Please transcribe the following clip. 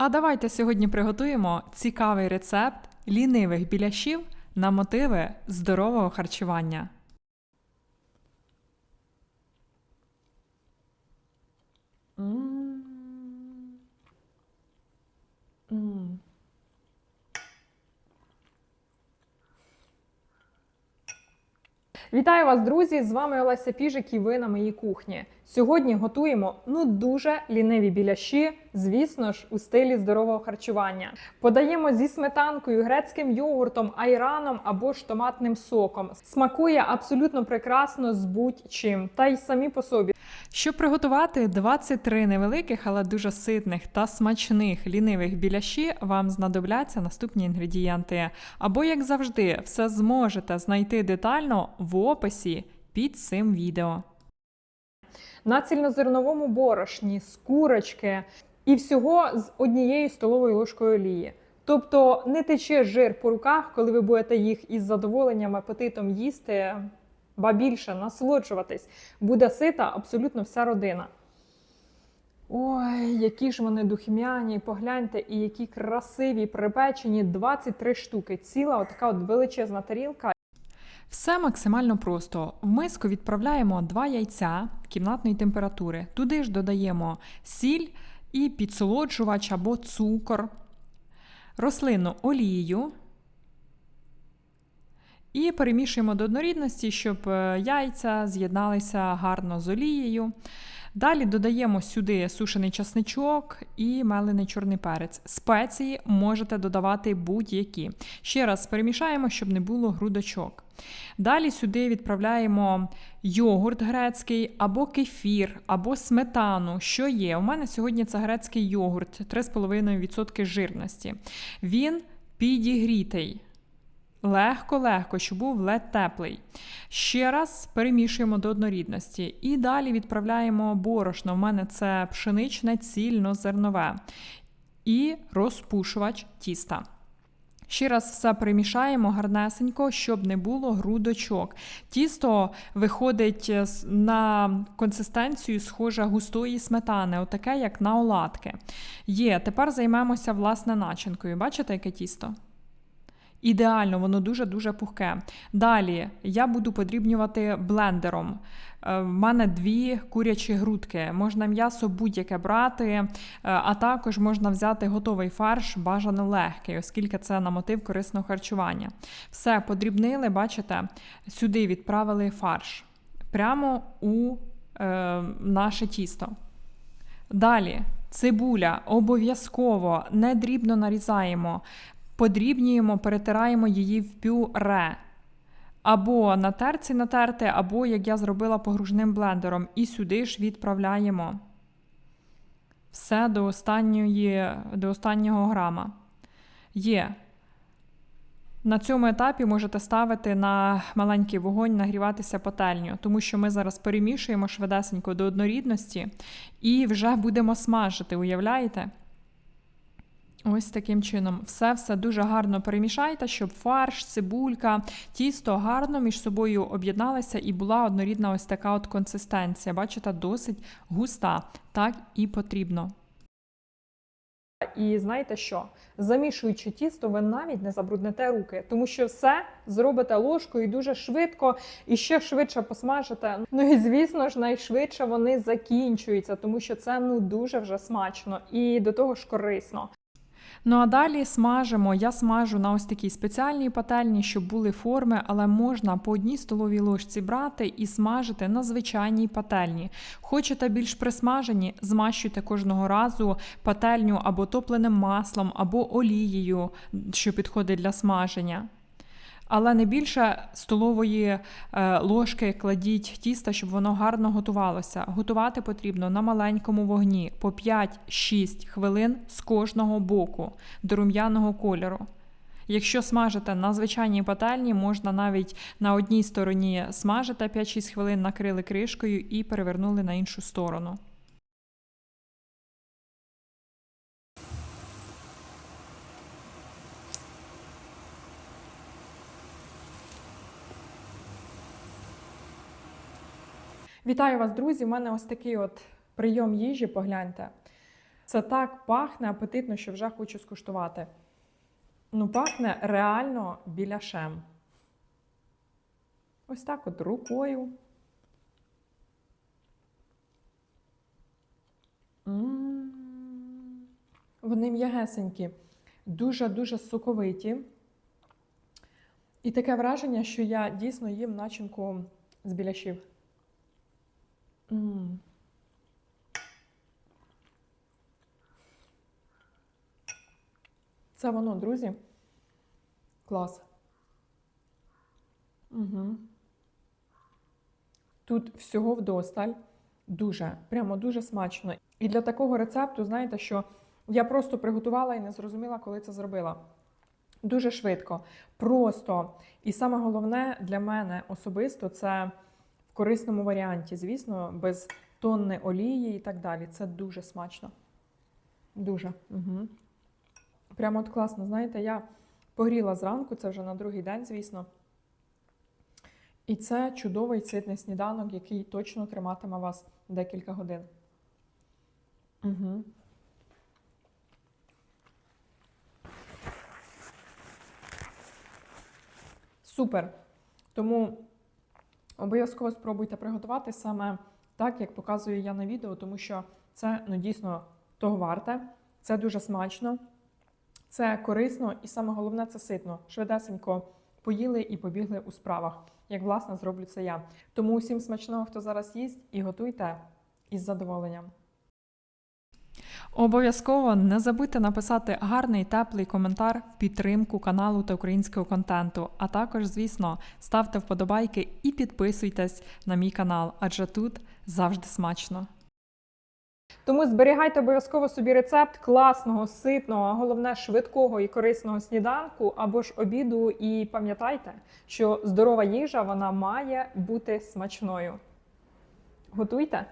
А давайте сьогодні приготуємо цікавий рецепт лінивих біляшів на мотиви здорового харчування. Вітаю вас, друзі! З вами Олеся Піжик і ви на моїй кухні. Сьогодні готуємо ну дуже ліниві біляші, звісно ж, у стилі здорового харчування. Подаємо зі сметанкою, грецьким йогуртом, айраном або ж томатним соком. Смакує абсолютно прекрасно з будь-чим, та й самі по собі. Щоб приготувати 23 невеликих, але дуже ситних та смачних лінивих біляші, вам знадобляться наступні інгредієнти. Або, як завжди, все зможете знайти детально в описі під цим відео. На цільнозерновому борошні, з курочки і всього з однією столовою ложкою олії. Тобто не тече жир по руках, коли ви будете їх із задоволенням, апетитом їсти, ба більше насолоджуватись. Буде сита абсолютно вся родина. Ой, які ж вони духмяні, погляньте, і які красиві, припечені 23 штуки. Ціла отака от величезна тарілка. Все максимально просто. В миску відправляємо 2 яйця кімнатної температури. Туди ж додаємо сіль і підсолоджувач або цукор, рослинну олію. І перемішуємо до однорідності, щоб е, яйця з'єдналися гарно з олією. Далі додаємо сюди сушений часничок і мелений чорний перець. Спеції можете додавати будь-які. Ще раз перемішаємо, щоб не було грудочок. Далі сюди відправляємо йогурт грецький, або кефір, або сметану. Що є? У мене сьогодні це грецький йогурт 3,5% жирності. Він підігрітий. Легко-легко, щоб був ледь теплий. Ще раз перемішуємо до однорідності. І далі відправляємо борошно. У мене це пшеничне цільнозернове і розпушувач тіста. Ще раз все примішаємо гарнесенько, щоб не було грудочок. Тісто виходить е, на консистенцію схоже густої сметани, отаке, як на оладки. Є, тепер займемося власне начинкою. Бачите, яке тісто? Ідеально, воно дуже-дуже пухке. Далі я буду подрібнювати блендером. Е, В мене дві курячі грудки. Можна м'ясо будь-яке брати, е, а також можна взяти готовий фарш, бажано легкий, оскільки це на мотив корисного харчування. Все подрібнили, бачите, сюди відправили фарш прямо у е, наше тісто. Далі цибуля обов'язково не дрібно нарізаємо, подрібнюємо, перетираємо її в пюре. Або на терці натерти, або як я зробила погружним блендером, і сюди ж відправляємо все до, останньої, до останнього грама. Є. На цьому етапі можете ставити на маленький вогонь, нагріватися пательню, тому що ми зараз перемішуємо швидесенько до однорідності і вже будемо смажити, уявляєте? Ось таким чином. Все все дуже гарно перемішайте, щоб фарш, цибулька, тісто гарно між собою об'єдналися і була однорідна ось така от консистенція. Бачите, досить густа. Так і потрібно. І знаєте що? Замішуючи тісто, ви навіть не забруднете руки, тому що все зробите ложкою дуже швидко і ще швидше посмажите. Ну і звісно ж, найшвидше вони закінчуються, тому що це ну дуже вже смачно і до того ж корисно. Ну а далі смажимо. Я смажу на ось такій спеціальній пательні, щоб були форми, але можна по одній столовій ложці брати і смажити на звичайній пательні. Хочете більш присмажені, змащуйте кожного разу пательню або топленим маслом, або олією, що підходить для смаження. Але не більше столової е, ложки кладіть тіста, щоб воно гарно готувалося. Готувати потрібно на маленькому вогні по 5-6 хвилин з кожного боку до рум'яного кольору. Якщо смажите на звичайній пательні, можна навіть на одній стороні смажите 5-6 хвилин, накрили кришкою і перевернули на іншу сторону. Вітаю вас, друзі! У мене ось такий от прийом їжі. Погляньте. Це так пахне апетитно, що вже хочу скуштувати. Ну, пахне реально біляшем. Ось так от рукою. М. Вони м'ягесенькі, дуже-дуже соковиті. І таке враження, що я дійсно їм начинку з біляшів. Це воно, друзі. Клас. Угу. Тут всього вдосталь. Дуже, прямо дуже смачно. І для такого рецепту, знаєте, що я просто приготувала і не зрозуміла, коли це зробила. Дуже швидко, просто. І саме головне для мене особисто це в корисному варіанті, звісно, без тонни олії і так далі. Це дуже смачно. Дуже. Угу. Прямо от класно, знаєте, я погріла зранку, це вже на другий день, звісно. І це чудовий ситний сніданок, який точно триматиме вас декілька годин. Угу. Супер. Тому обов'язково спробуйте приготувати саме так, як показую я на відео, тому що це ну, дійсно того варте. Це дуже смачно, це корисно і саме головне це ситно. Швидесенько поїли і побігли у справах, як власне зроблю це я. Тому усім смачного, хто зараз їсть, і готуйте із задоволенням. Обов'язково не забудьте написати гарний теплий коментар в підтримку каналу та українського контенту. А також, звісно, ставте вподобайки і підписуйтесь на мій канал, адже тут завжди смачно. Тому зберігайте обов'язково собі рецепт класного, ситного, а головне швидкого і корисного сніданку або ж обіду. І пам'ятайте, що здорова їжа вона має бути смачною. Готуйте!